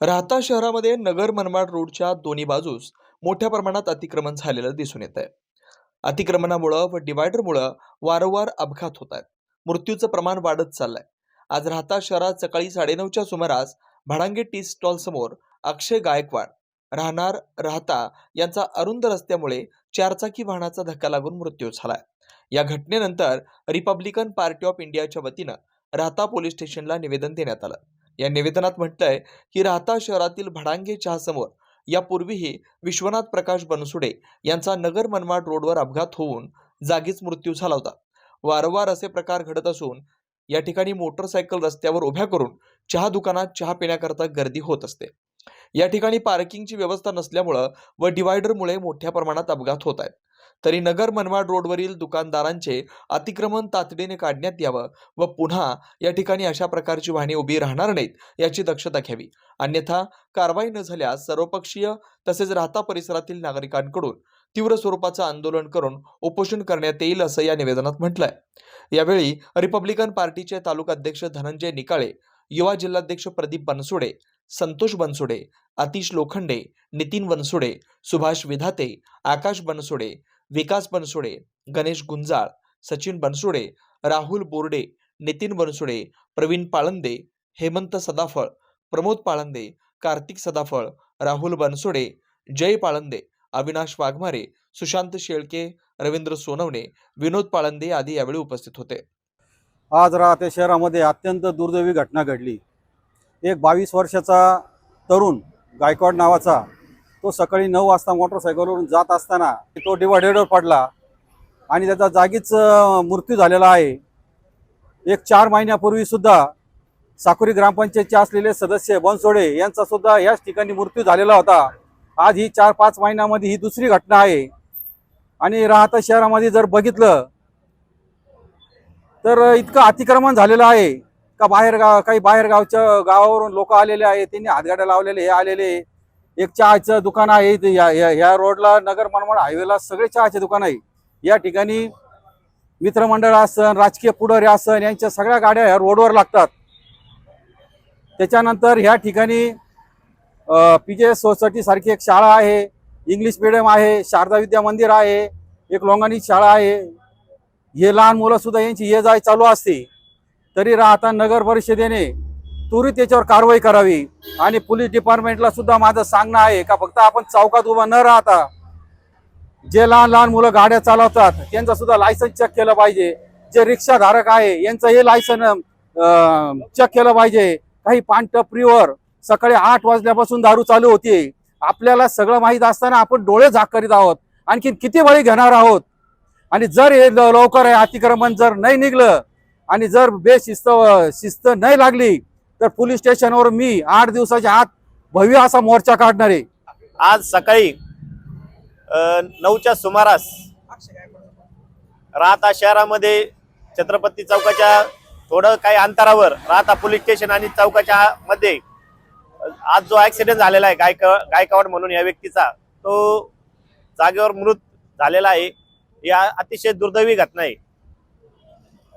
राहता शहरामध्ये नगर मनमाड रोडच्या दोन्ही बाजूस मोठ्या प्रमाणात अतिक्रमण झालेलं दिसून येत आहे अतिक्रमणामुळं व डिवायडरमुळं वारंवार अपघात होत आहेत मृत्यूचं प्रमाण वाढत चाललंय. आज राहता शहरात सकाळी साडेनऊच्या सुमारास भाडांगे टी स्टॉल समोर अक्षय गायकवाड राहणार राहता यांचा अरुंद रस्त्यामुळे चारचाकी वाहनाचा धक्का लागून मृत्यू झालाय. या घटनेनंतर रिपब्लिकन पार्टी ऑफ इंडियाच्या वतीनं राहता पोलीस स्टेशनला निवेदन देण्यात आलं. या निवेदनात म्हटलंय की राहता शहरातील भडांगे चहासमोर. यापूर्वीही विश्वनाथ प्रकाश बनसुडे यांचा नगर मनमाड रोडवर अपघात होऊन जागीच मृत्यू झाला होता. वारंवार असे प्रकार घडत असून या ठिकाणी मोटरसायकल रस्त्यावर उभ्या करून चहा दुकानात चहा पिण्याकरता गर्दी होत असते. या ठिकाणी पार्किंगची व्यवस्था नसल्यामुळं व डिवायडरमुळे मोठ्या प्रमाणात अपघात होत आहेत. तरी नगर मनमाड रोडवरील दुकानदारांचे अतिक्रमण तातडीने काढण्यात यावं व पुन्हा या ठिकाणी अशा प्रकारची वाहने उभी राहणार नाहीत याची दक्षता घ्यावी. अन्यथा कारवाई न झाल्यास सर्वपक्षीय तसेच राहता परिसरातील नागरिकांकडून तीव्र स्वरूपाचं आंदोलन करून उपोषण करण्यात येईल असं या निवेदनात म्हटलंय. यावेळी रिपब्लिकन पार्टीचे तालुका अध्यक्ष धनंजय निकाळे युवा जिल्हाध्यक्ष प्रदीप बनसोडे संतोष बनसोडे अतिश लोखंडे नितीन बनसोडे सुभाष विधाते आकाश बनसोडे विकास बनसोडे गणेश गुंजाळ सचिन बनसोडे राहुल बोर्डे नितीन बनसोडे प्रवीण पाळंदे हेमंत सदाफळ प्रमोद पाळंदे कार्तिक सदाफळ राहुल बनसोडे जय पाळंदे अविनाश वाघमारे सुशांत शेळके रवींद्र सोनवणे विनोद पाळंदे आदी यावेळी उपस्थित होते. आज राहते शहरामध्ये अत्यंत दुर्दैवी घटना घडली. एक बावीस वर्षाचा तरुण गायकवाड नावाचा तो सकाळी नऊ वाजता मोटरसायकलवरून जात असताना तो डिवायडेडवर पडला आणि त्याचा जागीच मृत्यू झालेला आहे. एक चार महिन्यापूर्वी सुद्धा साकुरी ग्रामपंचायतचे असलेले सदस्य बनसोडे यांचा सुद्धा याच ठिकाणी मृत्यू झालेला होता. आज ही चार पाच महिन्यामध्ये ही दुसरी घटना आहे. आणि राहता शहरामध्ये जर बघितलं तर इतकं अतिक्रमण झालेलं आहे. का बाहेर गाव काही बाहेर गावच्या गावावरून लोक आलेले आहेत त्यांनी हातगाड्या लावलेले हे आलेले. एक चहाचं दुकान आहे इथे या या- या रोडला नगर मनमाड हायवेला सगळे चहाचे दुकान आहे. या ठिकाणी मित्रमंडळ असन राजकीय पुढारी असन यांच्या सगळ्या गाड्या ह्या रोडवर लागतात. त्याच्यानंतर ह्या ठिकाणी पी जे सोसायटी सारखी एक शाळा आहे इंग्लिश मिडियम आहे शारदा विद्या मंदिर आहे एक लोंगानी शाळा आहे. हे लहान मुलं सुद्धा यांची ये जाय चालू असते. तरी राहता नगर परिषदेने त्वरित याच्यावर कारवाई करावी. आणि पोलीस डिपार्टमेंटला सुद्धा माझं सांगणं आहे का फक्त आपण चौकात उभा न राहता जे लहान लहान मुलं गाड्या चालवतात त्यांचं सुद्धा लायसन्स चेक केलं पाहिजे. जे रिक्षाधारक आहे यांचं हे लायसन चेक केलं पाहिजे. काही पानटपरीवर सकाळी आठ वाजल्यापासून दारू चालू होती. आपल्याला सगळं माहीत असताना आपण डोळे झाक करीत आहोत. आणखी किती बळी घेणार आहोत? आणि जर हे ल- लवकर हे अतिक्रमण जर नाही निघलं आणि जर बेशिस्त शिस्त नाही लागली तर पोलीस स्टेशनवर मी आठ दिवसाच्या आत भव्य असा मोर्चा काढणार आहे. आज सकाळी नऊच्या सुमारास राहता शहरामध्ये छत्रपती चौकाच्या थोडं काही अंतरावर राहता पोलीस स्टेशन आणि चौकाच्या मध्ये आज जो ऍक्सिडेंट झालेला आहे गायक गायकवाड म्हणून या व्यक्तीचा तो जागेवर मृत झालेला आहे. या अतिशय दुर्दैवी घटना आहे.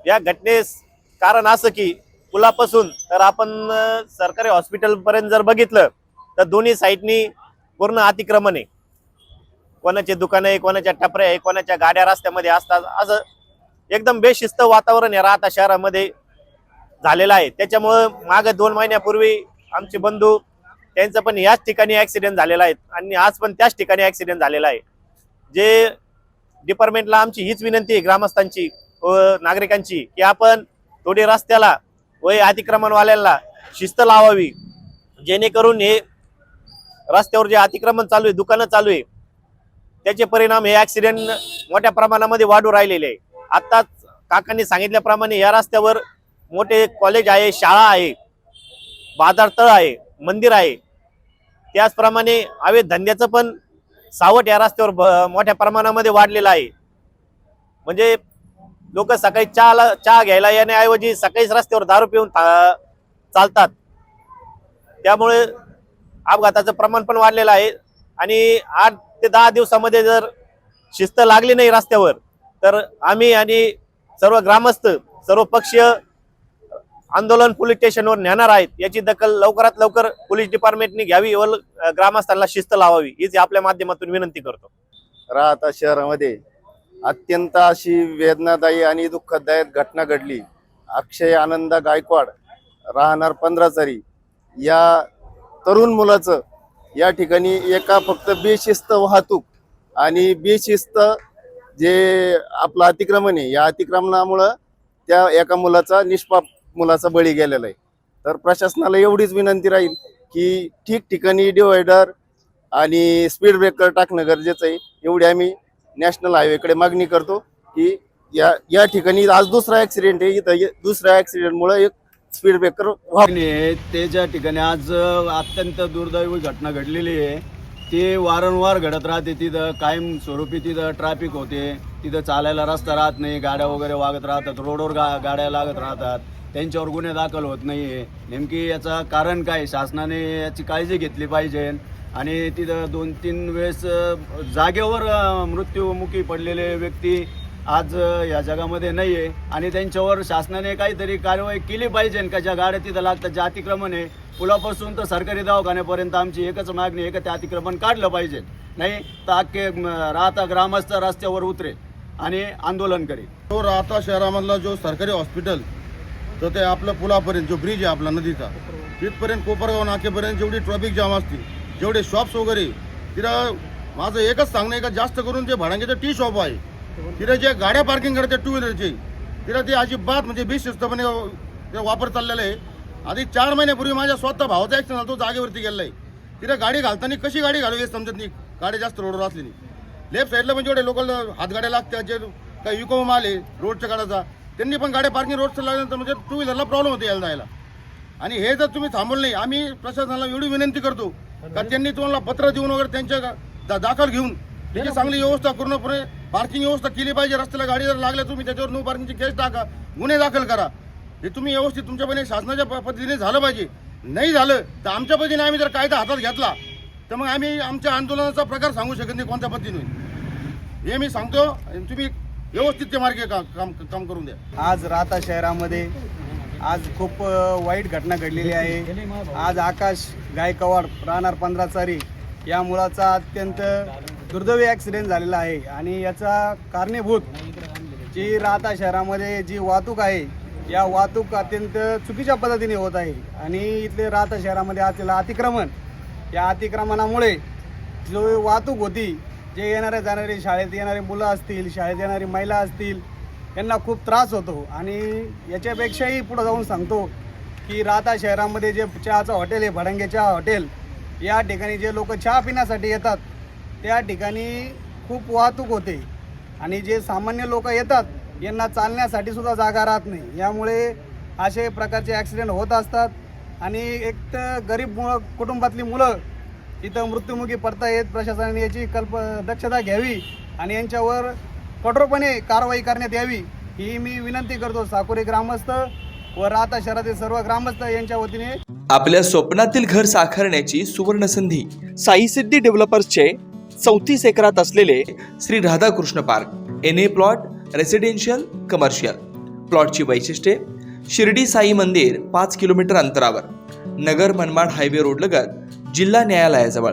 या घटनेस कारण असं की पुलापासून तर आपण सरकारी हॉस्पिटलपर्यंत जर बघितलं तर दोन्ही साईडनी पूर्ण अतिक्रमण. आहे कोणाचे दुकानं आहे कोणाच्या टपऱ्या आहे कोणाच्या गाड्या रस्त्यामध्ये असतात. असं एकदम बेशिस्त वातावरण आहे राहता शहरामध्ये झालेलं आहे. त्याच्यामुळं मागे दोन महिन्यापूर्वी आमचे बंधू त्यांचं पण याच ठिकाणी ॲक्सिडेंट झालेला आहे आणि आज पण त्याच ठिकाणी ॲक्सिडेंट झालेला आहे. जे डिपार्टमेंटला आमची हीच विनंती आहे ग्रामस्थांची व नागरिकांची की आपण थोडी रस्त्याला व अतिक्रमणवाल्यांना शिस्त लावावी. जेणेकरून हे रस्त्यावर जे अतिक्रमण चालू आहे दुकानं चालू आहे त्याचे परिणाम हे ॲक्सिडेंट मोठ्या प्रमाणामध्ये वाढू राहिलेले आहे. आत्ताच काकांनी सांगितल्याप्रमाणे या रस्त्यावर मोठे कॉलेज आहे शाळा आहे बाजारतळ आहे मंदिर आहे. त्याचप्रमाणे अवैध धंद्याचं पण सावट या रस्त्यावर भ- मोठ्या प्रमाणामध्ये वाढलेलं आहे. म्हणजे लोक सकाळी चहाला चहा घ्यायला येण्याऐवजी सकाळीच रस्त्यावर दारू पिऊन चालतात. त्यामुळे अपघाताचं प्रमाण पण वाढलेलं आहे. आणि आठ ते दहा दिवसामध्ये जर शिस्त लागली नाही रस्त्यावर तर आम्ही आणि सर्व ग्रामस्थ सर्व पक्षीय आंदोलन पोलीस स्टेशनवर नेणार आहेत. याची दखल लवकरात लवकर पोलीस डिपार्टमेंटने घ्यावी व ग्रामस्थांना शिस्त लावावी. हीच आपल्या माध्यमातून विनंती करतो. राहता शहरामध्ये अत्यंत अशी वेदनादायी आणि दुःखदायक घटना घडली. अक्षय आनंदा गायकवाड राहणार पंधराचारी. या तरुण मुलाचं या ठिकाणी एका फक्त बेशिस्त वाहतूक आणि बेशिस्त जे आपलं अतिक्रमण आहे या अतिक्रमणामुळं त्या एका मुलाचा निष्पाप मुलाचा बळी गेलेला आहे. तर प्रशासनाला एवढीच विनंती राहील की ठिकठिकाणी डिवायडर आणि स्पीड ब्रेकर टाकणं गरजेचं आहे. एवढी आम्ही नॅशनल हायवेकडे मागणी करतो की या या ठिकाणी आज दुसरा ऍक्सिडेंट आहे. इथं दुसऱ्या ऍक्सिडेंटमुळे एक स्पीड ब्रेकर आहे ते ज्या ठिकाणी आज अत्यंत दुर्दैवी घटना घडलेली आहे ते वारंवार घडत राहते. तिथं कायम स्वरूपी तिथं ट्रॅफिक होते. तिथं चालायला रस्ता राहत नाही. गाड्या वगैरे वागत राहतात. रोडवर गा गाड्या लागत राहतात. त्यांच्यावर गुन्हे दाखल होत नाही आहे नेमकी याचं कारण काय? शासनाने याची काळजी घेतली पाहिजे. आणि तिथं दोन तीन वेळेस जागेवर मृत्यूमुखी पडलेले व्यक्ती आज या जगामध्ये नाही आहे आणि त्यांच्यावर शासनाने काहीतरी कारवाई केली पाहिजे का ज्या गाड्या तिथं लागतात जे अतिक्रमण आहे. पुलापासून तर सरकारी दवाखान्यापर्यंत आमची एकच मागणी आहे का ते अतिक्रमण काढलं पाहिजे. नाही तर अख्खे राहता ग्रामस्थ रस्त्यावर उतरे आणि आंदोलन करेल. तो राहता शहरामधला जो सरकारी हॉस्पिटल तर ते आपलं पुलापर्यंत जो ब्रिज आहे आपला नदीचा तिथपर्यंत कोपरगाव नाकेपर्यंत जेवढी ट्रॅफिक जाम असतील जेवढे शॉप्स वगैरे तिथं माझं एकच सांगणं आहे का जास्त करून जे भाडांगेचं टी शॉप आहे तिथं जे गाड्या पार्किंग करते टू व्हीलरचे तिथं ते अजिबात म्हणजे बेशिस्तपणे वापर चाललेला आहे. आधी चार महिन्यापूर्वी माझ्या स्वतः भावाचा ॲक्सिडेंट झाला तो जागेवरती गेलेला आहे. तिथं गाडी घालताना कशी गाडी घालू हे समजत नाही. गाडी जास्त रोडवर असली नाही. लेफ्ट साईडला पण जेवढे लोकल हातगाड्या लागतात जे काही विको माल आहे रोडच्या गाड्याचा त्यांनी पण गाड्या पार्किंग रोडचं लागल्यानंतर म्हणजे टू व्हीलरला प्रॉब्लेम होते यायला जायला. आणि हे जर तुम्ही थांबवलं नाही आम्ही प्रशासनाला एवढी विनंती करतो का त्यांनी तुम्हाला पत्र देऊन वगैरे त्यांच्या दा- दाखल घेऊन त्याची चांगली व्यवस्था पूर्णपणे पार्किंग व्यवस्था केली पाहिजे रस्त्याला गाडी जर लागल्या तुम्ही त्याच्यावर नो पार्किंगची केस टाका गुन्हे दाखल करा. हे तुम्ही व्यवस्थित तुमच्यापणे शासनाच्या पद्धतीने झालं पाहिजे. नाही झालं तर आमच्या पद्धतीने आम्ही जर कायदा हातात घेतला तर मग आम्ही आमच्या आंदोलनाचा प्रकार सांगू शकत नाही कोणत्या पद्धतीने. हे मी सांगतो तुम्ही व्यवस्थित ते मार्गे काम काम करून द्या. आज राहता शहरामध्ये आज खूप वाईट घटना घडलेली आहे. आज आकाश गायकवाड राहणार पंधरा चारी या मुलाचा अत्यंत दुर्दैवी ॲक्सिडेंट झालेला आहे. आणि याचा कारणीभूत जी राहता शहरामध्ये जी वाहतूक आहे या वाहतूक अत्यंत चुकीच्या पद्धतीने होत आहे. आणि इथले राहता शहरामध्ये असलेलं अतिक्रमण या अतिक्रमणामुळे जो वाहतूक होती जे येणारे जाणारे शाळेत येणारे मुलं असतील शाळेत येणारी महिला असतील यांना खूप त्रास होतो. आणि याच्यापेक्षाही पुढं जाऊन सांगतो की राहता शहरामध्ये जे चहाचं हॉटेल आहे भडंगे चहा हॉटेल या ठिकाणी जे लोक चहा पिण्यासाठी येतात त्या ठिकाणी खूप वाहतूक होते. आणि जे सामान्य लोक येतात यांना चालण्यासाठी सुद्धा जागा राहत नाही. यामुळे असे प्रकारचे ॲक्सिडेंट होत असतात. आणि एक तर गरीब मु कुटुंबातली मुलं इथं मृत्युमुखी पडता येत प्रशासनाने याची कल्प दक्षता घ्यावी. आणि यांच्यावर कठोरपणे कारवाई करण्यात यावी ही मी विनंती करतो. साकोरी ग्रामस्थ व राहता शहरातील सर्व ग्रामस्थ यांच्या वतीने. आपल्या स्वप्नातील घर साकारण्याची सुवर्ण संधी साई सिद्धी डेव्हलपर्सचे चौतीस एकरात असलेले Shri Radhakrishna park N A plot residential commercial प्लॉटची वैशिष्ट्ये शिर्डी साई मंदिर पाच किलोमीटर अंतरावर नगर मनमाड हायवे रोडलगत जिल्हा न्यायालयाजवळ.